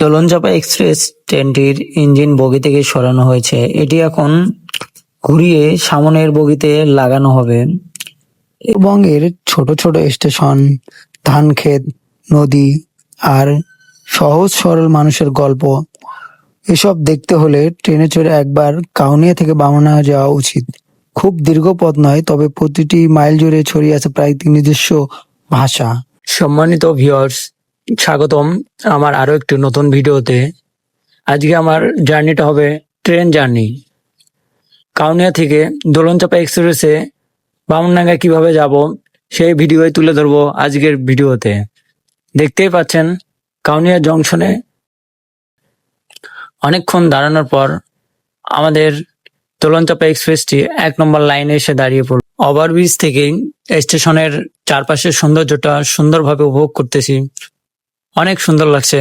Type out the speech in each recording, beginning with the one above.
দোলনচাপা express ট্রেনটির engine বগি থেকে সরানো হয়েছে। এটি এখন ঘুরিয়ে সামনের বগিতে লাগানো হবে। উত্তরবঙ্গের ছোট ছোট স্টেশন ধান ধানক্ষেত, নদী আর সহজ সরল মানুষের গল্প। এসব দেখতে হলে ট্রেনে চড়ে একবার কাউনিয়া থেকে বামনা যাওয়া উচিত। খুব দীর্ঘ পথ নয়, তবে প্রতিটি মাইল জুড়ে ছড়িয়ে আছে প্রায় নিজস্ব ভাষা। সম্মানিত ভিউয়ার্স স্বাগতম আমার আরও একটি নতুন ভিডিওতে। আজকে আমার জার্নিটা হবে ট্রেন জার্নি। কাউনিয়া থেকে দোলনচাপা এক্সপ্রেসে বামনডাঙ্গা কীভাবে যাব সেই ভিডিওই তুলে ধরবো আজকের ভিডিওতে। দেখতেই পাচ্ছেন কাউনিয়া জংশনে অনেকক্ষণ দাঁড়ানোর পর আমাদের দোলনচাপা এক্সপ্রেসটি এক নম্বর লাইনে এসে দাঁড়িয়ে পড়ল। ওভারব্রিজ থেকেই স্টেশনের চারপাশের সৌন্দর্যটা সুন্দরভাবে উপভোগ করতেছি। অনেক সুন্দর লাগছে।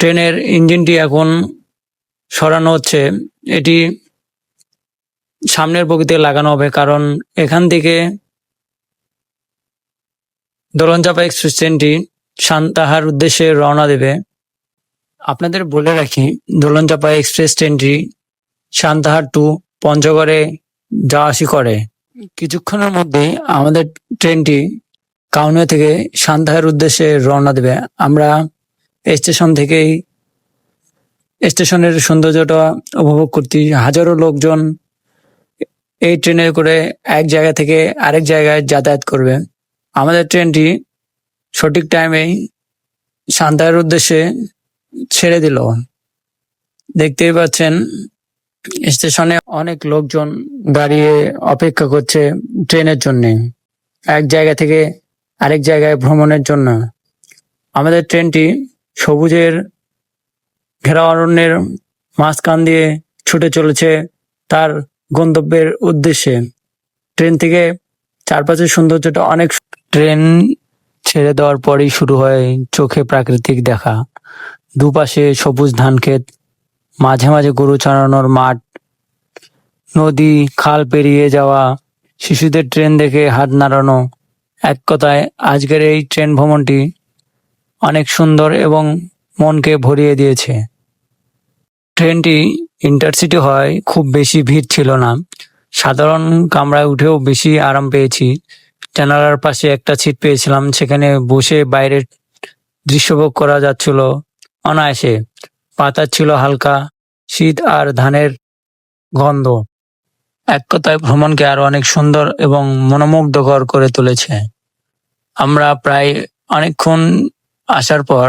ট্রেনের ইঞ্জিনটি এখন সরানো হচ্ছে। এটি সামনের বগিতে লাগানো হবে কারণ এখান থেকে দোলনচাপা এক্সপ্রেস ট্রেনটি সান্তাহার উদ্দেশ্যে রওনা দেবে। আপনাদের বলে রাখি, দোলনচাপা এক্সপ্রেস ট্রেনটি সান্তাহার টু পঞ্চগড়ে যাওয়া আসি করে। কিছুক্ষণের মধ্যে আমাদের ট্রেনটি কাউনিয়া থেকে সান্তাহার উদ্দেশ্যে রওনা দেবে। আমরা স্টেশন থেকেই স্টেশনের সৌন্দর্যটা উপভোগ করতে হাজারো লোকজন এই ট্রেনে করে এক জায়গা থেকে আরেক জায়গায় যাতায়াত করবে। আমাদের ট্রেনটি সঠিক টাইমেই সান্তাহার উদ্দেশ্যে ছেড়ে দিল। দেখতেই পাচ্ছেন, স্টেশনে অনেক লোকজন দাঁড়িয়ে অপেক্ষা করছে ট্রেনের জন্যে। এক জায়গা থেকে আরেক জায়গায় ভ্রমণের জন্য। আমাদের ট্রেনটি সবুজের ঘেরা অরণ্যের মাঝখান দিয়ে ছুটে চলেছে তার গন্তব্যের উদ্দেশ্যে। ট্রেন থেকে চারপাশের সৌন্দর্যটা অনেক ট্রেন ছেড়ে দেওয়ার পরেই শুরু হয় চোখে প্রাকৃতিক দেখা। দুপাশে সবুজ ধানক্ষেত মাঝে মাঝে গরু চড়ানোর মাঠ, নদী, খাল পেরিয়ে যাওয়া, শিশুদের ট্রেন দেখে হাত নাড়ানো এক কথায় আজকের এই ট্রেন ভ্রমণটি অনেক সুন্দর এবং মনকে ভরিয়ে দিয়েছে। ট্রেনটি ইন্টারসিটি হয় খুব বেশি ভিড় ছিল না। সাধারণ কামরায় উঠেও বেশি আরাম পেয়েছি। জানালার পাশে একটা সিট পেয়েছিলাম, সেখানে বসে বাইরের দৃশ্যভোগ করা যাচ্ছিল অনায়াসে। পাতা ছিল হালকা, শীত আর ধানের গন্ধ। এক কথায় ভ্রমণকে আরও অনেক সুন্দর এবং মনোমুগ্ধকর করে তুলেছে। আমরা প্রায় অনেকক্ষণ আসার পর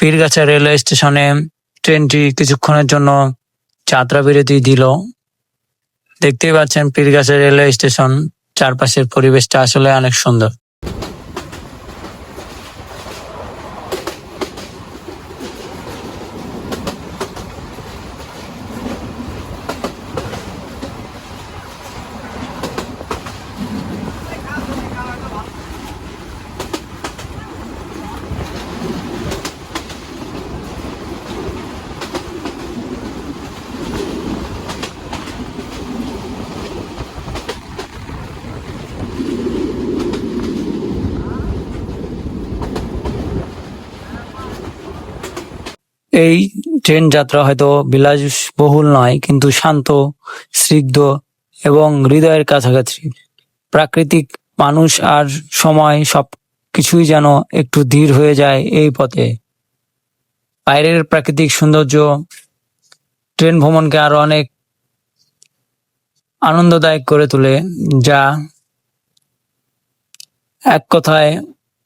পীরগাছা রেলওয়ে স্টেশনে ট্রেনটি কিছুক্ষণের জন্য যাত্রা বিরতি দিল। দেখতেই পাচ্ছেন পীরগাছা রেলওয়ে স্টেশন চারপাশের পরিবেশটা আসলে অনেক সুন্দর। এই ট্রেন যাত্রা হয়তো বিলাসবহুল নয়, কিন্তু শান্ত, স্নিগ্ধ এবং হৃদয়ের কাছাকাছি। প্রাকৃতিক মানুষ আর সময় সব কিছুই যেন একটু ধীর হয়ে যায় এই পথে। বাইরের প্রাকৃতিক সৌন্দর্য, ট্রেন ভ্রমণকে আরও অনেক আনন্দদায়ক করে তোলে, যা এক কথায়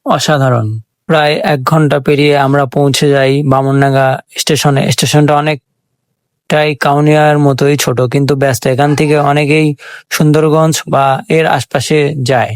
অসাধারণ। প্রায় এক ঘণ্টা পেরিয়ে আমরা পৌঁছে যাই বামনডাঙ্গা স্টেশনে। স্টেশনটা অনেকটাই কাউনিয়ার মতোই ছোট, কিন্তু ব্যস্ত। এখান থেকে অনেকেই সুন্দরগঞ্জ বা এর আশপাশে যায়।